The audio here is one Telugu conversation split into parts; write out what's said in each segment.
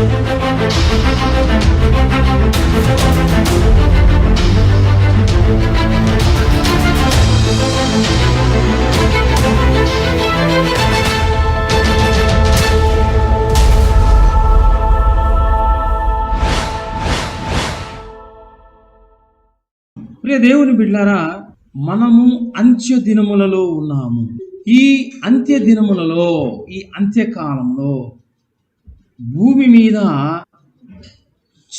ప్రియ దేవుని బిడ్డారా మనము అంత్య దినములలో ఉన్నాము. ఈ అంత్య దినములలో ఈ అంత్యకాలంలో భూమి మీద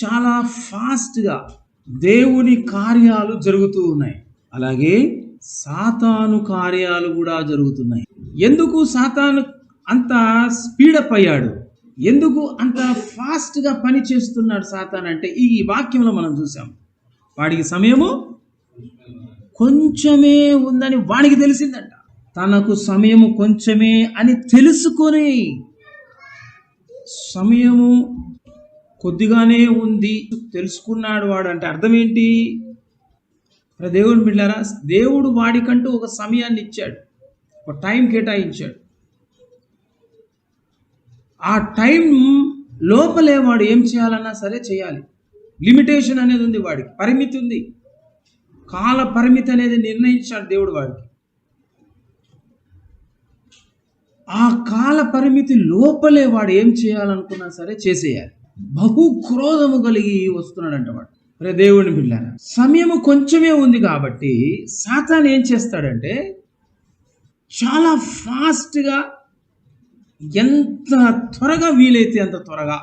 చాలా ఫాస్ట్గా దేవుని కార్యాలు జరుగుతూ ఉన్నాయి. అలాగే సాతాను కార్యాలు కూడా జరుగుతున్నాయి. ఎందుకు సాతాను అంత స్పీడప్ అయ్యాడు? ఎందుకు అంత ఫాస్ట్గా పని చేస్తున్నాడు సాతాన్ అంటే ఈ వాక్యంలో మనం చూసాం. వాడికి సమయము కొంచెమే ఉందని వాడికి తెలిసిందంట. తనకు సమయము కొంచెమే అని తెలుసుకొని సమయము కొద్దిగానే ఉంది. తెలుసుకున్నాడు వాడు అంటే అర్థం ఏంటి? మరి బిడ్డారా దేవుడు వాడికంటూ ఒక సమయాన్ని ఇచ్చాడు. ఒక టైం కేటాయించాడు. ఆ టైం లోపలే వాడు ఏం చేయాలన్నా సరే చేయాలి. లిమిటేషన్ అనేది ఉంది వాడికి పరిమితి ఉంది. కాల పరిమితి అనేది నిర్ణయించాడు దేవుడు వాడికి. ఆ కాల పరిమితి లోపలే వాడు ఏం చేయాలనుకున్నా సరే చేసేయాలి. బహు క్రోధము కలిగి వస్తున్నాడంట వాడు. రే దేవుని బిడ్డారా సమయము కొంచెమే ఉంది కాబట్టి సాతాన్ ఏం చేస్తాడంటే చాలా ఫాస్ట్గా ఎంత త్వరగా వీలైతే అంత త్వరగా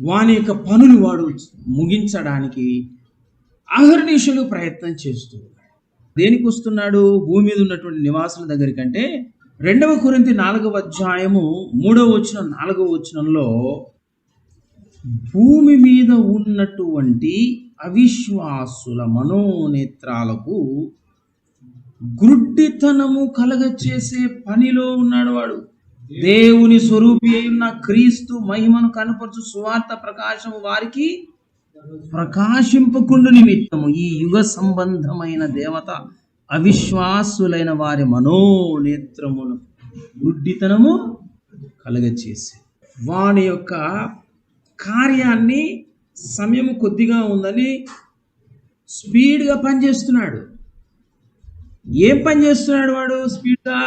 వాని యొక్క పనులు వాడు ముగించడానికి అహర్నిశలు ప్రయత్నం చేస్తూ దేనికి వస్తున్నాడు? భూమి మీద ఉన్నటువంటి నివాసుల దగ్గరికంటే రెండవ కొరింతి నాలుగవ అధ్యాయము మూడవ వచ్చిన నాలుగవ వచనంలో భూమి మీద ఉన్నటువంటి అవిశ్వాసుల మనోనేత్రాలకు గుడ్డితనము కలగచేసే పనిలో ఉన్నాడు వాడు. దేవుని స్వరూపి అయిన క్రీస్తు మహిమను కనపరచు సువార్త ప్రకాశము వారికి ప్రకాశింపకుండు నిమిత్తము. ఈ యుగ సంబంధమైన దేవత అవిశ్వాసులైన వారి మనోనేత్రమును గుడ్డితనము కలగచేసి. వాని యొక్క కార్యాన్ని సమయం కొద్దిగా ఉందని స్పీడ్గా పనిచేస్తున్నాడు. ఏం పని చేస్తున్నాడు వాడు? స్పీడ్గా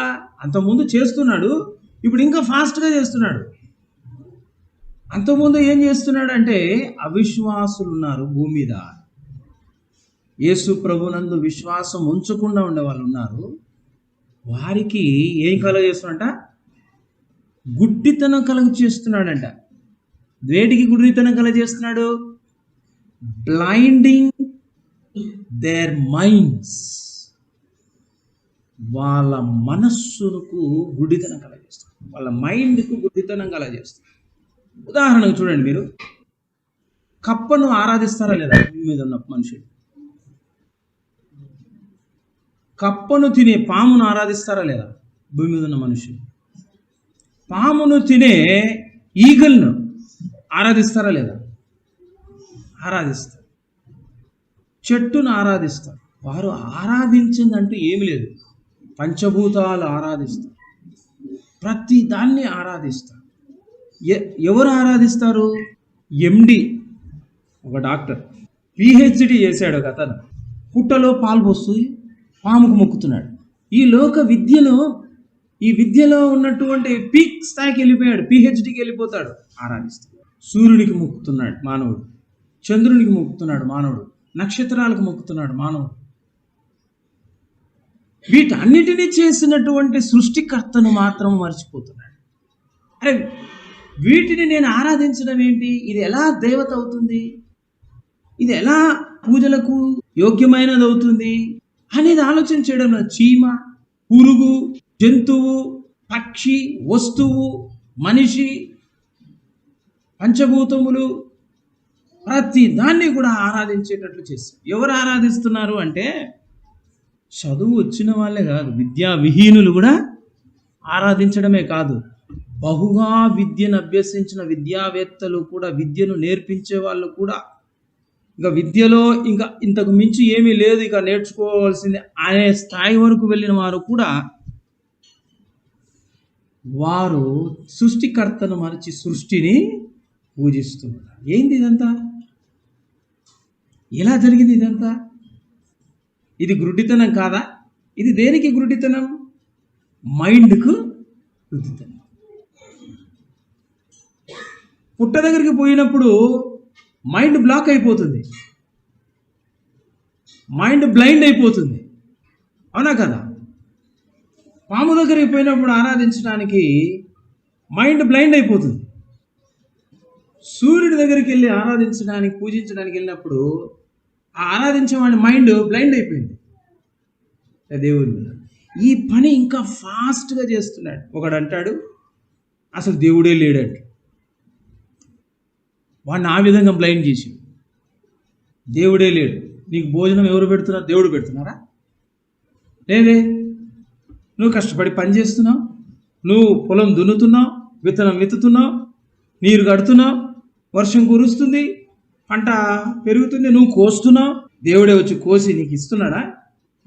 అంతకుముందు చేస్తున్నాడు ఇప్పుడు ఇంకా ఫాస్ట్గా చేస్తున్నాడు. అంతకుముందు ఏం చేస్తున్నాడు అంటే అవిశ్వాసులు ఉన్నారు భూమి మీద. యేసు ప్రభునందు విశ్వాసం ఉంచకుండా ఉండే వాళ్ళు ఉన్నారు. వారికి ఏం కలగ చేస్తున్నాడంట? గుడ్డితనం కలుగ చేస్తున్నాడంట. వేటికి గుడ్డితనం కలుగ చేస్తున్నాడు. బ్లైండింగ్ దేర్ మైండ్స్ వాళ్ళ మనస్సుకు గుడ్డితనం కలగజేస్తాడు వాళ్ళ మైండ్కు గుడ్డితనం కలగజేస్తాడు ఉదాహరణకు చూడండి మీరు. కప్పను ఆరాధిస్తారా లేదా? భూమి మీద ఉన్న మనుషులు. కప్పను తినే పామును ఆరాధిస్తారా లేదా? భూమి మీద ఉన్న మనుషులు. పామును తినే ఈగల్ను ఆరాధిస్తారా లేదా? ఆరాధిస్తారు. చెట్టును ఆరాధిస్తారు. వారు ఆరాధించిందంటూ ఏమి లేదు. పంచభూతాలు ఆరాధిస్తారు. ప్రతి దాన్ని ఆరాధిస్తారు. ఎ- ఎవరు ఆరాధిస్తారు? ఎండి ఒక డాక్టర్. పిహెచ్డి చేశాడు ఒక అతను. పుట్టలో పాలు పాముకు మొక్కుతున్నాడు. ఈ లోక విద్యలో ఈ విద్యలో ఉన్నటువంటి పీక్ స్థాయికి వెళ్ళిపోయాడు పిహెచ్డికి వెళ్ళిపోతాడు. ఆరాధిస్తాడు సూర్యునికి మొక్కుతున్నాడు మానవుడు. చంద్రునికి మొక్కుతున్నాడు మానవుడు. నక్షత్రాలకు మొక్కుతున్నాడు మానవుడు. వీటన్నిటినీ చేసినటువంటి సృష్టికర్తను మాత్రం మర్చిపోతున్నాడు. అరే వీటిని నేను ఆరాధించడం ఏంటి? ఇది ఎలా దేవత అవుతుంది? ఇది ఎలా పూజలకు యోగ్యమైనది అవుతుంది? అనేది ఆలోచన చేయడంలో చీమ పురుగు జంతువు పక్షి వస్తువు మనిషి పంచభూతములు ప్రతి దాన్ని కూడా ఆరాధించేటట్లు చేస్తారు. ఎవరు ఆరాధిస్తున్నారు అంటే చదువు వచ్చిన వాళ్ళే కాదు విద్యా విహీనులు కూడా ఆరాధించడమే కాదు. బహుగా విద్యను అభ్యసించిన విద్యావేత్తలు కూడా విద్యను నేర్పించే వాళ్ళు కూడా ఇంకా విద్యలో ఇంకా ఇంతకు మించి ఏమీ లేదు. ఇక నేర్చుకోవాల్సింది అనే స్థాయి వరకు వెళ్ళిన వారు కూడా వారు సృష్టికర్తను మరచి సృష్టిని పూజిస్తున్నారు. ఏంది ఇదంతా? ఎలా జరిగింది ఇదంతా? ఇది గురుడితనం కాదా? ఇది దేనికి గురుడితనం? మైండ్కు గురుడితనం. పుట్ట దగ్గరికి పోయినప్పుడు మైండ్ బ్లాక్ అయిపోతుంది. మైండ్ బ్లైండ్ అయిపోతుంది. అవునా కదా? పాము దగ్గరికి పోయినప్పుడు ఆరాధించడానికి మైండ్ బ్లైండ్ అయిపోతుంది. సూర్యుడి దగ్గరికి వెళ్ళి ఆరాధించడానికి పూజించడానికి వెళ్ళినప్పుడు ఆ ఆరాధించే వాడి మైండ్ బ్లైండ్ అయిపోయింది. దేవుడి మీద. ఈ పని ఇంకా ఫాస్ట్గా చేస్తున్నాడు. ఒకడు అంటాడు అసలు దేవుడే లేడంట. వాడిని ఆ విధంగా బ్లైండ్ చేసి దేవుడే లేడు. నీకు భోజనం ఎవరు పెడుతున్నారు? దేవుడు పెడుతున్నారా? లేదే. నువ్వు కష్టపడి పని చేస్తున్నావు. నువ్వు పొలం దున్నుతున్నావు విత్తనం విత్తుతున్నావు నీరు కడుతున్నావు వర్షం కురుస్తుంది పంట పెరుగుతుంది నువ్వు కోస్తున్నావు. దేవుడే వచ్చి కోసి నీకు ఇస్తున్నాడా?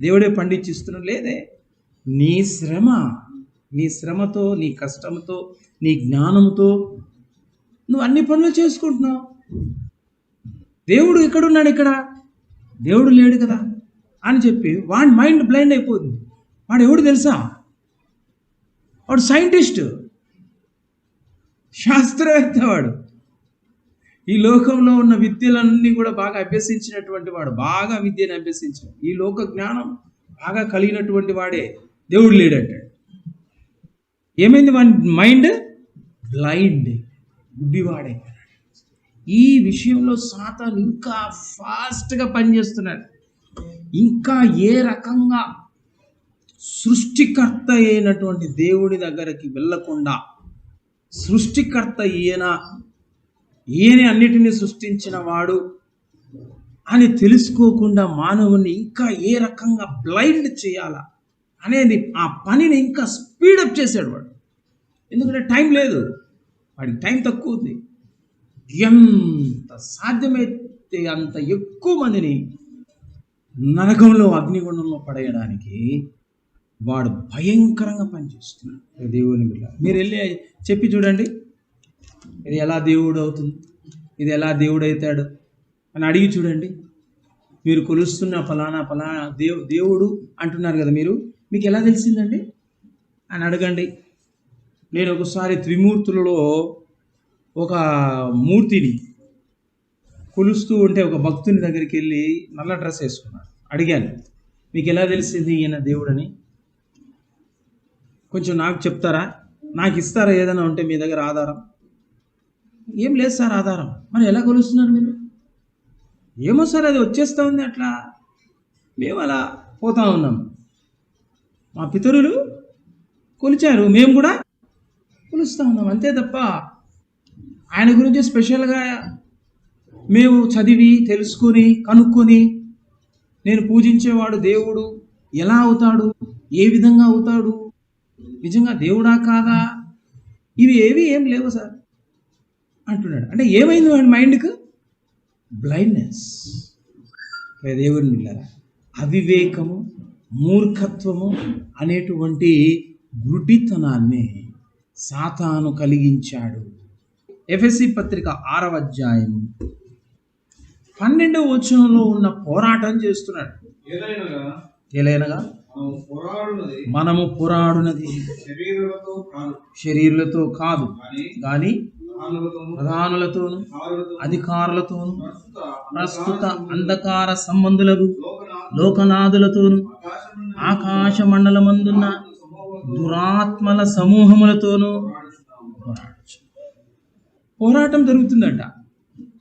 దేవుడే పండించి ఇస్తున్నాడు లేదే. నీ శ్రమ నీ శ్రమతో నీ కష్టంతో నీ జ్ఞానంతో నువ్వు అన్ని పనులు చేసుకుంటున్నావు. దేవుడు ఎక్కడున్నాడు ఇక్కడ? దేవుడు లేడు కదా అని చెప్పి వాడి మైండ్ బ్లైండ్ అయిపోతుంది. వాడు ఎవడు తెలుసా? వాడు సైంటిస్ట్. శాస్త్రవేత్త వాడు ఈ లోకంలో ఉన్న విద్యలన్నీ కూడా బాగా అభ్యసించినటువంటి వాడు బాగా విద్యను అభ్యసించాడు. ఈ లోక జ్ఞానం బాగా కలిగినటువంటి వాడే దేవుడు లేడంటాడు. ఏమైంది వాడి మైండ్? బ్లైండ్. గుడ్డివాడే. ఈ విషయంలో సాతాన్ ఇంకా ఫాస్ట్గా పనిచేస్తున్నాడు. ఇంకా ఏ రకంగా సృష్టికర్త అయినటువంటి దేవుడి దగ్గరికి వెళ్ళకుండా సృష్టికర్త ఈయన ఈయన అన్నిటినీ సృష్టించిన వాడు అని తెలుసుకోకుండా మానవుని ఇంకా ఏ రకంగా బ్లైండ్ చేయాలా అనేది ఆ పనిని ఇంకా స్పీడప్ చేశాడు వాడు. ఎందుకంటే టైం లేదు. వాడికి టైం తక్కువ ఉంది. ఎంత సాధ్యమైతే అంత ఎక్కువ మందిని నరకంలో అగ్నిగుండంలో పడేయడానికి వాడు భయంకరంగా పనిచేస్తున్నాడు. దేవుని బిడ్డ మీరు వెళ్ళి చెప్పి చూడండి. ఇది ఎలా దేవుడు అవుతుంది? ఇది ఎలా దేవుడు అవుతాడు? అని అడిగి చూడండి. మీరు కొలుస్తున్న ఫలానా ఫలానా దేవు దేవుడు అంటున్నారు కదా మీరు. మీకు ఎలా తెలిసిందండి? అని అడగండి. నేను ఒకసారి త్రిమూర్తులలో ఒక మూర్తిని కొలుస్తూ ఉంటే ఒక భక్తుని దగ్గరికి వెళ్ళి నల్ల డ్రెస్ వేసుకున్నాను. అడిగాను మీకు ఎలా తెలిసింది ఈయన దేవుడని? కొంచెం నాకు చెప్తారా? నాకు ఇస్తారా ఏదైనా ఉంటే మీ దగ్గర ఆధారం? ఏం లేదు సార్ ఆధారం. మరి ఎలా కొలుస్తున్నారు మీరు? ఏమో సార్ అది వచ్చేస్తూ ఉంది అట్లా. మేము అలా పోతా ఉన్నాం. మా పితరులు కొలిచారు మేము కూడా పిలుస్తూ ఉన్నాం అంతే తప్ప ఆయన గురించి స్పెషల్గా మేము చదివి తెలుసుకొని కనుక్కొని నేను పూజించేవాడు దేవుడు. ఎలా అవుతాడు? ఏ విధంగా అవుతాడు? నిజంగా దేవుడా కాదా? ఇవి ఏవి ఏం లేవు సార్. అంటున్నాడు. అంటే ఏమైంది వాడి మైండ్కు? బ్లైండ్నెస్. దేవుడిని వెళ్ళారా అవివేకము మూర్ఖత్వము అనేటువంటి గుడితనాన్ని సాతాను కలిగించాడు. ఎఫ్ఎస్సి పత్రిక ఆరవ అధ్యాయం. పన్నెండవ వచనంలో ఉన్న పోరాటం చేస్తున్నాడు. ఏలైనగా? మనము పోరాడునది. శరీరులతో కాదు. కానీ ప్రధానులతోను కారులతో అధికారులతోను ప్రస్తుత అంధకార సంబంధులకు లోకనాథ లోకనాథులతోను ఆకాశ మండలమందున్న దురాత్మల సమూహములతోనూ పోరాడచ్చు పోరాటం జరుగుతుందంట.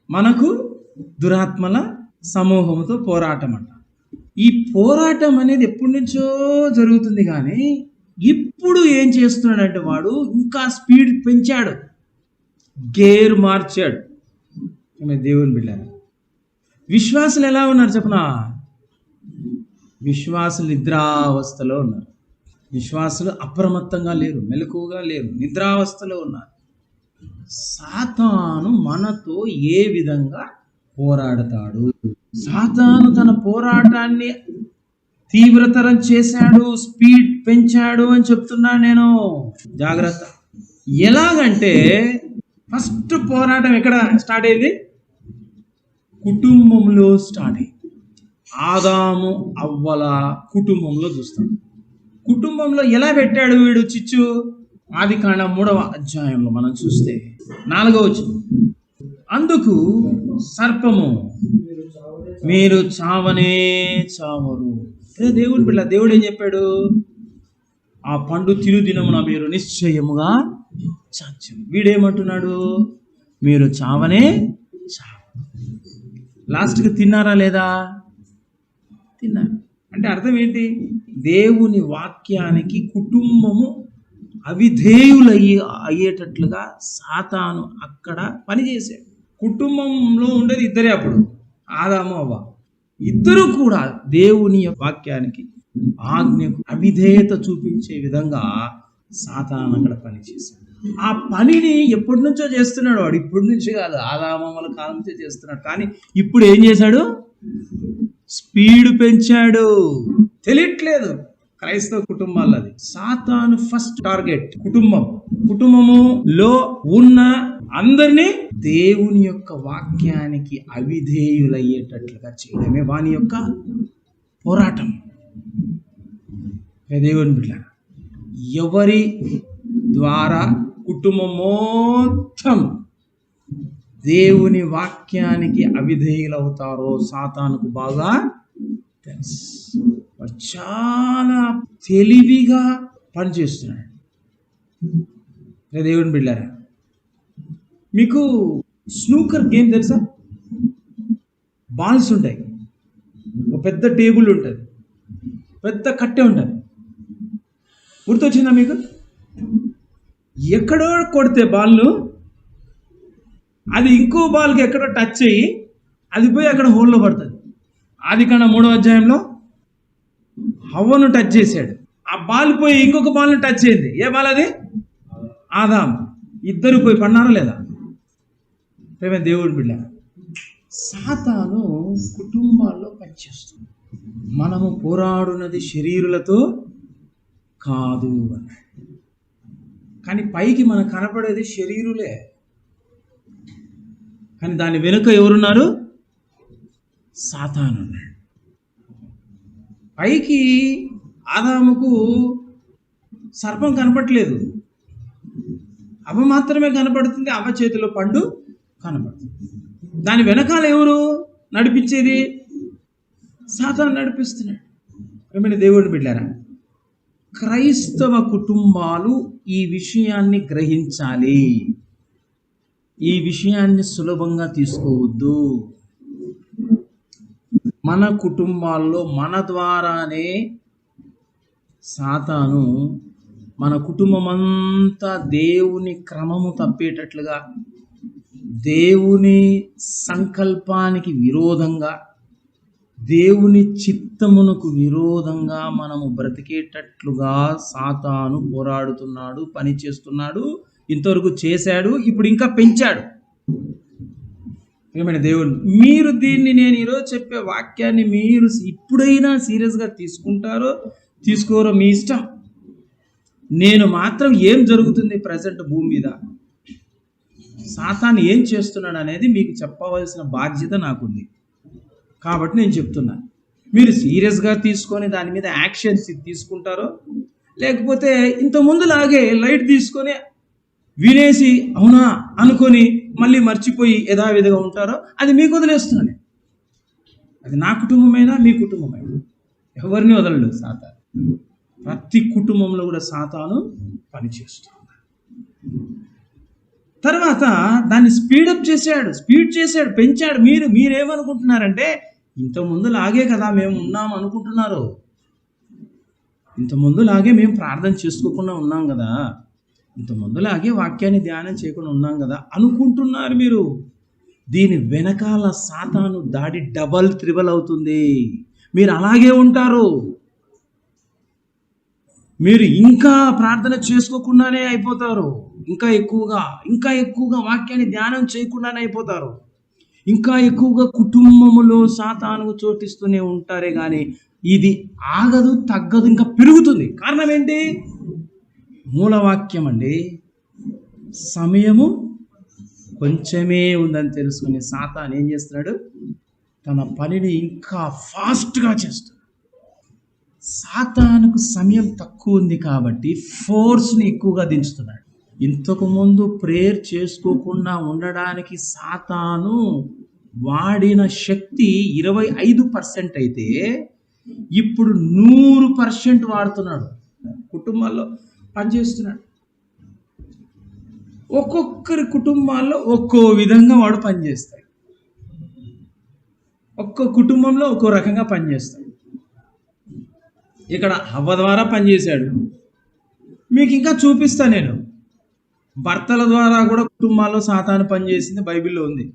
మనకు దురాత్మల సమూహముతో పోరాటం అంట ఈ పోరాటం అనేది ఎప్పటి నుంచో జరుగుతుంది కానీ ఇప్పుడు ఏం చేస్తున్నాడంటే వాడు ఇంకా స్పీడ్ పెంచాడు. గేర్ మార్చాడు. దేవుని బిడ్డారు? విశ్వాసులు ఎలా ఉన్నారు చెప్పనా? విశ్వాసులు నిద్రావస్థలో ఉన్నారు. విశ్వాసులు అప్రమత్తంగా లేరు మెలకువగా లేరు నిద్రావస్థలో ఉన్నారు. సాతాను మనతో ఏ విధంగా పోరాడతాడు? సాతాను తన పోరాటాన్ని తీవ్రతరం చేశాడు స్పీడ్ పెంచాడు అని చెప్తున్నా నేను. జాగ్రత్త. ఎలాగంటే ఫస్ట్ పోరాటం ఎక్కడ స్టార్ట్ అయింది? కుటుంబంలో స్టార్ట్ అయింది. ఆదాము అవ్వల కుటుంబంలో చూస్తాం. కుటుంబంలో ఎలా పెట్టాడు వీడు చిచ్చు? ఆది కాండ మూడవ అధ్యాయంలో మనం చూస్తే నాలుగవ వచ్చింది అందుకు సర్పము మీరు చావనే చావరు. అదే దేవుడు బిడ్డ దేవుడు ఏం చెప్పాడు? ఆ పండు తిను దినమున మీరు నిశ్చయముగా చచ్చు వీడేమంటున్నాడు? మీరు చావనే చావ లాస్ట్కి తిన్నారా లేదా? తిన్నారు. అంటే అర్థం ఏంటి? దేవుని వాక్యానికి కుటుంబము అవిధేయులయ్యి అయ్యేటట్లుగా సాతాను అక్కడ పనిచేశాడు. కుటుంబంలో ఉండేది ఇద్దరే అప్పుడు ఆదాము అవ్వ. ఇద్దరు కూడా దేవుని వాక్యానికి ఆజ్ఞకు అవిధేయత చూపించే విధంగా సాతాను అక్కడ పనిచేశాడు. ఆ పనిని ఎప్పటి నుంచో చేస్తున్నాడు వాడు. ఇప్పటి నుంచి కాదు ఆదామమ్మల కాలం నుంచే చేస్తున్నాడు. కానీ ఇప్పుడు ఏం చేశాడు? స్పీడ్ పెంచాడు. తెలియట్లేదు. క్రైస్తవ కుటుంబాలది సాతాను ఫస్ట్ టార్గెట్ కుటుంబం. కుటుంబములో ఉన్న అందరినీ దేవుని యొక్క వాక్యానికి అవిధేయులయ్యేటట్లుగా చేయడమే వాని యొక్క పోరాటం. దేవుని బిడ్డ ఎవరి ద్వారా కుటుంబం మొత్తం దేవుని వాక్యానికి అవిధేయులవుతారో సాతానుకు బాగా తెలుసు. చాలా తెలివిగా పనిచేస్తున్నాడు. దేవుని బిడ్డారా మీకు స్నూకర్ గేమ్ తెలుసా? బాల్స్ ఉంటాయి. ఒక పెద్ద టేబుల్ ఉంటుంది. పెద్ద కట్టె ఉంటుంది. గుర్తొచ్చిందా మీకు? ఎక్కడో కొడితే బాల్ను అది ఇంకో బాల్కి ఎక్కడో టచ్ అయ్యి అది పోయి అక్కడ హోల్లో పడుతుంది. ఆది కన్నా మూడో అధ్యాయంలో హవ్వను టచ్ చేశాడు. ఆ బాల్ పోయి ఇంకొక బాల్ని టచ్ అయింది ఏ బాల్ అది? ఆదాం ఇద్దరు పోయి పడినారా లేదా? ప్రేమ దేవుడు బిడ్డ? సాతాను కుటుంబాల్లో పనిచేస్తుంది మనము పోరాడునది శరీరులతో కాదు అన్నాడు. కానీ పైకి మనకు కనపడేది శరీరులే. కానీ దాని వెనుక ఎవరున్నారు? సాతాను పైకి ఆదాముకు సర్పం కనపట్లేదు అవ మాత్రమే కనపడుతుంది అవ చేతిలో పండు కనపడుతుంది. దాని వెనకాల ఎవరు నడిపించేది? సాతాను నడిపిస్తున్నాడు. ఏమైనా దేవుడిని బిడ్డారా క్రైస్తవ కుటుంబాలు ఈ విషయాన్ని గ్రహించాలి. ఈ విషయాన్ని సులభంగా తీసుకోవద్దు. మన కుటుంబాల్లో మన ద్వారానే సాతాను మన కుటుంబం అంతా దేవుని క్రమము తప్పేటట్లుగా దేవుని సంకల్పానికి విరోధంగా దేవుని చిత్తమునకు విరోధంగా మనము బ్రతికేటట్లుగా సాతాను పోరాడుతున్నాడు పని చేస్తున్నాడు ఇంతవరకు చేశాడు ఇప్పుడు ఇంకా పెంచాడు. ఏమైనా దేవుడు మీరు దీన్ని నేను ఈరోజు చెప్పే వాక్యాన్ని మీరు ఇప్పుడైనా సీరియస్గా తీసుకుంటారో తీసుకోరో మీ ఇష్టం. నేను మాత్రం ఏం జరుగుతుంది ప్రజెంట్ భూమి మీద? సాతాను ఏం చేస్తున్నాడు అనేది మీకు చెప్పవలసిన బాధ్యత నాకుంది. కాబట్టి నేను చెప్తున్నాను మీరు సీరియస్గా తీసుకొని దాని మీద యాక్షన్స్ తీసుకుంటారో లేకపోతే ఇంత ముందులాగే లైట్ తీసుకొని వినేసి అవునా అనుకొని మళ్ళీ మర్చిపోయి యథావిధిగా ఉంటారో అది మీకు వదిలేస్తున్నాను. అది నా కుటుంబమైనా? మీ కుటుంబమైనా ఎవరిని వదలడు సాతాను. ప్రతి కుటుంబంలో కూడా సాతాను పనిచేస్తుంది తర్వాత దాన్ని స్పీడప్ చేశాడు స్పీడ్ చేశాడు పెంచాడు. మీరు మీరేమనుకుంటున్నారంటే ఇంత ముందు లాగే కదా మేము ఉన్నాం అనుకుంటున్నారు. ఇంత ముందు లాగే మేము ప్రార్థన చేసుకోకుండా ఉన్నాం కదా. ఇంత ముందులాగే వాక్యాన్ని ధ్యానం చేయకుండా ఉన్నాం కదా అనుకుంటున్నారు మీరు. దీని వెనకాల సాతాను దాడి డబల్ త్రిబల్ అవుతుంది. మీరు అలాగే ఉంటారు. మీరు ఇంకా ప్రార్థన చేసుకోకుండానే అయిపోతారు. ఇంకా ఎక్కువగా ఇంకా ఎక్కువగా వాక్యాన్ని ధ్యానం చేయకుండానే అయిపోతారు. ఇంకా ఎక్కువగా కుటుంబములో సాతానుకు చోటిస్తూనే ఉంటారే కానీ ఇది ఆగదు తగ్గదు ఇంకా పెరుగుతుంది. కారణం ఏంటి? మూలవాక్యం అండి సమయము కొంచెమే ఉందని తెలుసుకుని సాతాన్ ఏం చేస్తున్నాడు? తన పనిని ఇంకా ఫాస్ట్గా చేస్తున్నాడు. సాతానుకు సమయం తక్కువ ఉంది కాబట్టి ఫోర్స్ని ఎక్కువగా దించుతున్నాడు. ఇంతకుముందు ప్రేయర్ చేసుకోకుండా ఉండడానికి సాతాను వాడిన శక్తి ఇరవై ఐదు పర్సెంట్ అయితే ఇప్పుడు నూరు పర్సెంట్ వాడుతున్నాడు. కుటుంబాల్లో పనిచేస్తున్నాడు. ఒక్కొక్కరి కుటుంబాల్లో ఒక్కో విధంగా వాడు పనిచేస్తాడు. ఒక్కో కుటుంబంలో ఒక్కో రకంగా పనిచేస్తాడు. ఇక్కడ హవ్వ ద్వారా పనిచేశాడు. మీకు ఇంకా చూపిస్తా నేను. భర్తల ద్వారా కూడా కుటుంబాల్లో సాతాను పనిచేసింది బైబిల్లో ఉంది.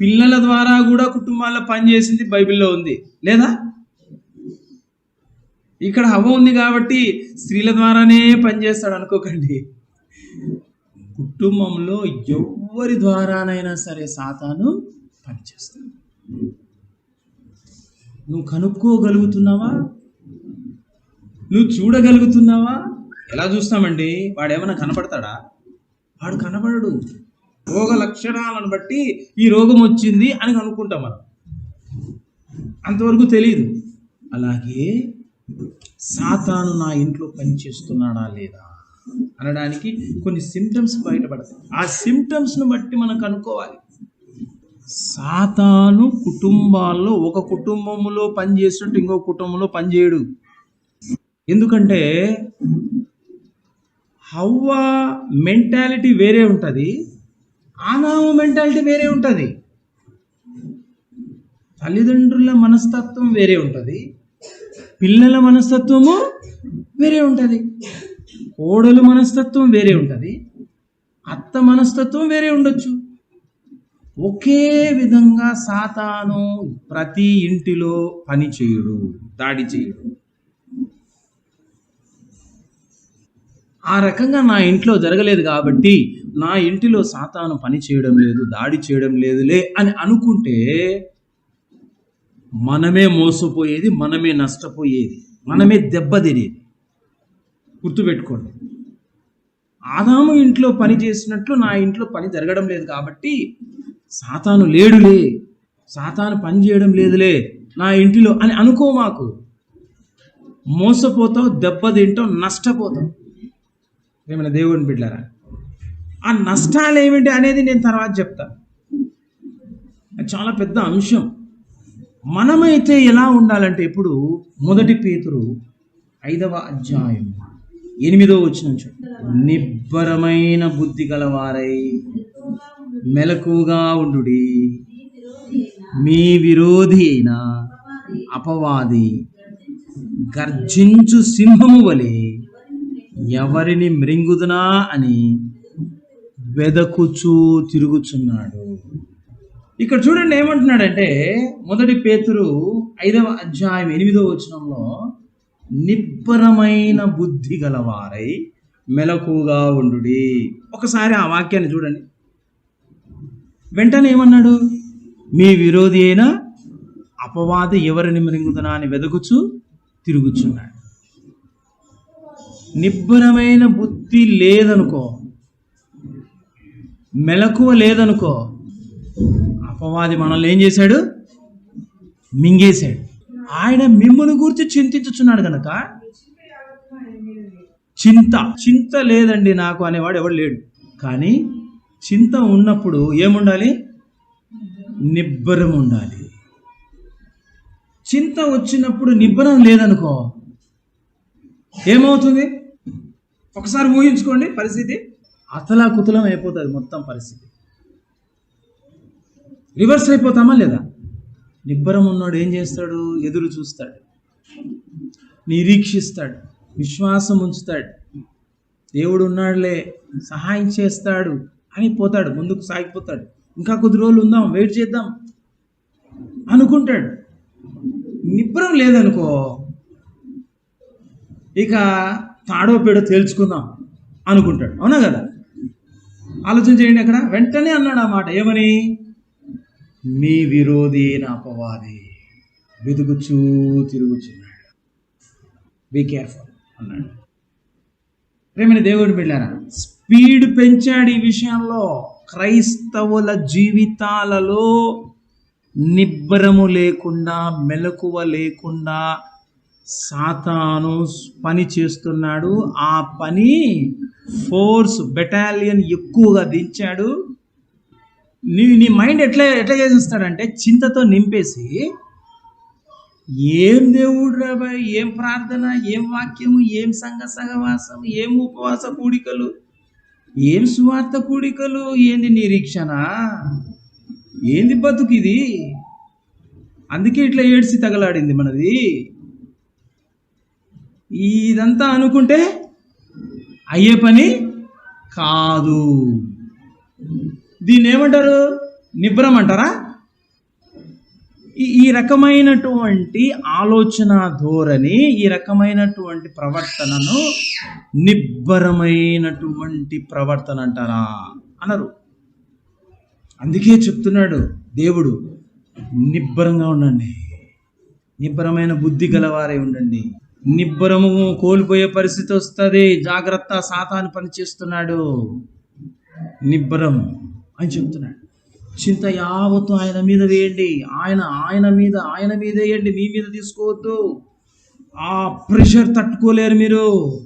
పిల్లల ద్వారా కూడా కుటుంబాల్లో పనిచేసింది బైబిల్లో ఉంది. లేదా? ఇక్కడ హవ ఉంది కాబట్టి స్త్రీల ద్వారానే పనిచేస్తాడు అనుకోకండి. కుటుంబంలో ఎవరి ద్వారానైనా సరే సాతాను పనిచేస్తాడు. నువ్వు కనుక్కోగలుగుతున్నావా? నువ్వు చూడగలుగుతున్నావా? ఎలా చూస్తామండి? వాడు ఏమైనా కనపడతాడా? వాడు కనపడడు రోగ లక్షణాలను బట్టి ఈ రోగం వచ్చింది అని అనుకుంటాం మనం. అంతవరకు తెలియదు అలాగే సాతాను నా ఇంట్లో పనిచేస్తున్నాడా లేదా? అనడానికి కొన్ని సిమ్టమ్స్ బయటపడతాయి. ఆ సిమ్టమ్స్ను బట్టి మనం కనుక్కోవాలి సాతాను కుటుంబాల్లో ఒక కుటుంబంలో పనిచేసినట్టు ఇంకో కుటుంబంలో పనిచేయడు. ఎందుకంటే హవ్వ మెంటాలిటీ వేరే ఉంటుంది ఆనామ మెంటాలిటీ వేరే ఉంటుంది. తల్లిదండ్రుల మనస్తత్వం వేరే ఉంటుంది. పిల్లల మనస్తత్వము వేరే ఉంటుంది. కోడలు మనస్తత్వం వేరే ఉంటుంది. అత్త మనస్తత్వం వేరే ఉండొచ్చు. ఒకే విధంగా సాతాను ప్రతి ఇంటిలో పని చేయుడు దాడి చేయుడు. ఆ రకంగా నా ఇంట్లో జరగలేదు కాబట్టి నా ఇంటిలో సాతాను పని చేయడం లేదు దాడి చేయడం లేదులే అని అనుకుంటే మనమే మోసపోయేది మనమే నష్టపోయేది మనమే దెబ్బతినేది గుర్తుపెట్టుకోండి. ఆదాము ఇంట్లో పని చేసినట్లు నా ఇంట్లో పని జరగడం లేదు కాబట్టి సాతాను లేడులే సాతాను పని చేయడం లేదులే నా ఇంటిలో అని అనుకో మాకు. మోసపోతావు దెబ్బతింటావు నష్టపోతావు. ఏమైనా దేవుని బిడ్డారా ఆ నష్టాలు ఏమిటి అనేది నేను తర్వాత చెప్తాను చాలా పెద్ద అంశం. మనమైతే ఎలా ఉండాలంటే ఇప్పుడు మొదటి పేతురు ఐదవ అధ్యాయం ఎనిమిదో వచ్చిన నిబ్బరమైన బుద్ధి గలవారై మెలకుగా ఉండుడి. మీ విరోధి అయిన అపవాది గర్జించు సింహము వలె ఎవరిని మృంగుదునా అని వెదకుచూ తిరుగుచున్నాడు. ఇక్కడ చూడండి ఏమంటున్నాడంటే మొదటి పేతురు ఐదవ అధ్యాయం ఎనిమిదవ వచనంలో నిబ్బరమైన బుద్ధి గలవారై మెలకుగా ఉండుడి. ఒకసారి ఆ వాక్యాన్ని చూడండి. వెంటనే ఏమన్నాడు? మీ విరోధి అయిన అపవాది ఎవరిని మృంగుదనా అని వెదకుచు తిరుగుచున్నాడు. నిబ్బరమైన బుద్ధి లేదనుకో మెలకువ లేదనుకో అపవాది మనల్ని ఏం చేశాడు? మింగేశాడు. ఆయన మిమ్మల్ని గురించి చింతించుచున్నాడు కనుక చింత చింత లేదండి నాకు అనేవాడు ఎవడు లేడు. కానీ చింత ఉన్నప్పుడు ఏముండాలి? నిబ్బరం ఉండాలి. చింత వచ్చినప్పుడు నిబ్బరం లేదనుకో ఏమవుతుంది? ఒకసారి ఊహించుకోండి పరిస్థితి. అతలా కుతలం అయిపోతుంది మొత్తం పరిస్థితి. రివర్స్ అయిపోతామా లేదా? నిబ్బరం ఉన్నోడు ఏం చేస్తాడు? ఎదురు చూస్తాడు. నిరీక్షిస్తాడు. విశ్వాసం ఉంచుతాడు. దేవుడు ఉన్నాడులే సహాయం చేస్తాడు అని పోతాడు. ముందుకు సాగిపోతాడు. ఇంకా కొద్ది రోజులు ఉందాం వెయిట్ చేద్దాం అనుకుంటాడు. నిబ్బరం లేదనుకో ఇక తాడో పేడో తేల్చుకుందాం అనుకుంటాడు. అవునా కదా? ఆలోచన చేయండి అక్కడ. వెంటనే అన్నాడు ఆ మాట. ఏమని? మీ విరోధి అపవాది వెతుకుచూ తిరుగుచున్నాడు. బీ కేర్ఫుల్ అన్నాడు. ప్రేమని దేవుడు వెళ్ళారా స్పీడ్ పెంచాడు ఈ విషయంలో. క్రైస్తవుల జీవితాలలో నిబ్బరము లేకుండా మెలకువ లేకుండా సాతాను పని చేస్తున్నాడు. ఆ పని ఫోర్స్ బెటాలియన్ ఎక్కువగా దించాడు. నీ నీ మైండ్ ఎట్లా ఎట్లా చేసేస్తాడంటే చింతతో నింపేసి ఏం దేవుడు రాబాయ్ ఏం ప్రార్థన ఏం వాక్యము ఏం సంఘ సహవాసం ఏం ఉపవాస కూడికలు ఏం సువార్త కూడికలు ఏంది నిరీక్షణ? ఏంది బతుకు ఇది? అందుకే ఇట్లా ఏడ్చి తగలాడింది మనది. ఇదంతా అనుకుంటే అయ్యే పని కాదు. దీన్ని ఏమంటారు? నిబ్రం అంటారా? ఈ ఈ రకమైనటువంటి ఆలోచన ధోరణి ఈ రకమైనటువంటి ప్రవర్తనను నిబ్బరమైనటువంటి ప్రవర్తన అంటారా? అనరు. అందుకే చెప్తున్నాడు దేవుడు నిబ్బరంగా ఉండండి. నిబ్బరమైన బుద్ధి గలవారే ఉండండి. నిబ్బరము కోల్పోయే పరిస్థితి వస్తుంది. జాగ్రత్త సాతాను పనిచేస్తున్నాడు. నిబ్బరం. అని చెప్తున్నాడు చింత యావత్తు ఆయన మీద వేయండి. ఆయన ఆయన మీద ఆయన మీద వేయండి. మీ మీద తీసుకోవద్దు. ఆ ప్రెషర్ తట్టుకోలేరు మీరు.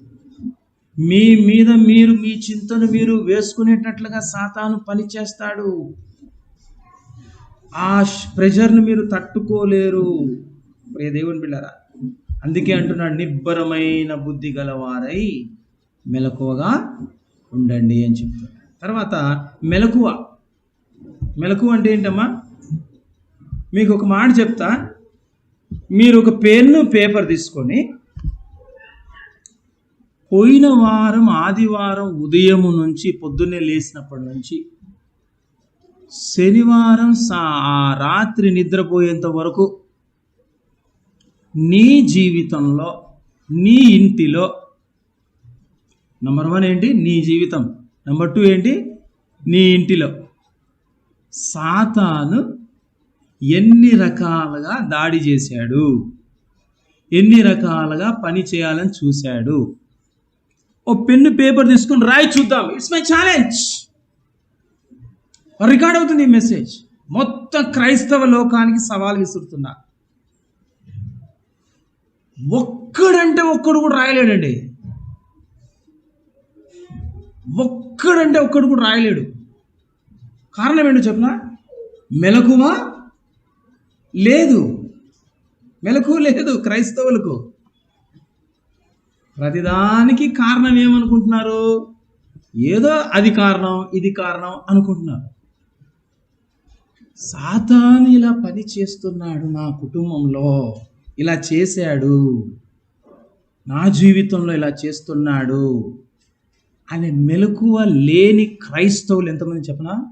మీ మీద మీరు మీ చింతను మీరు వేసుకునేటట్లుగా సాతాను పని చేస్తాడు. ఆ ప్రెషర్ను మీరు తట్టుకోలేరు. ప్రియ దేవుని బిళ్ళరా అందుకే అంటున్నాడు నిబ్బరమైన బుద్ధి గలవారై మెలకువగా ఉండండి అని చెప్తున్నాడు తర్వాత మెలకువ. మెలకువ అంటే ఏంటమ్మా? మీకు ఒక మాట చెప్తా. మీరు ఒక పెన్ను పేపర్ తీసుకొని పోయిన వారం ఆదివారం ఉదయము నుంచి పొద్దున్నే లేచినప్పటి నుంచి శనివారం సా ఆ రాత్రి నిద్రపోయేంత వరకు నీ జీవితంలో నీ ఇంటిలో నెంబర్ వన్ ఏంటి? నీ జీవితం. నెంబర్ టూ ఏంటి? నీ ఇంటిలో. సాతాను ఎన్ని రకాలుగా దాడి చేశాడు? ఎన్ని రకాలుగా పని చేయాలని చూశాడు? ఓ పెన్ను పేపర్ తీసుకుని రాయి చూద్దాం. ఇట్స్ మై ఛాలెంజ్ రికార్డ్ అవుతుంది ఈ మెసేజ్ మొత్తం క్రైస్తవ లోకానికి సవాల్ విసురుతున్నా. ఒక్కడంటే ఒక్కడు కూడా రాయలేడండి. ఒక్కడంటే ఒక్కడు కూడా రాయలేడు. కారణం ఏంటో చెప్పనా? మెలకువ లేదు. మెలకువ లేదు క్రైస్తవులకు. ప్రతిదానికి కారణం ఏమనుకుంటున్నారు? ఏదో అది కారణం ఇది కారణం అనుకుంటున్నారు. సాతాను ఇలా పని చేస్తున్నాడు నా కుటుంబంలో. ఇలా చేశాడు. నా జీవితంలో ఇలా చేస్తున్నాడు. అనే మెలకువ లేని క్రైస్తవులు ఎంతమంది చెప్పనా?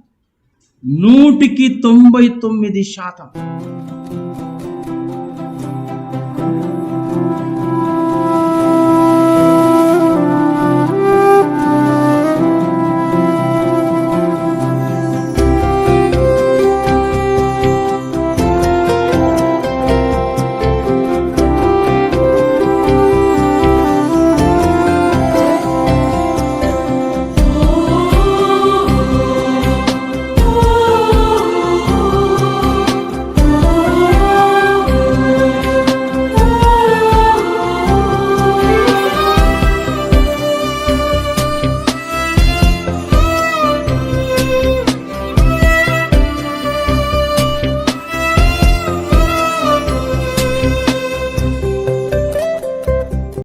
నూటికి తొంభై తొమ్మిది శాతం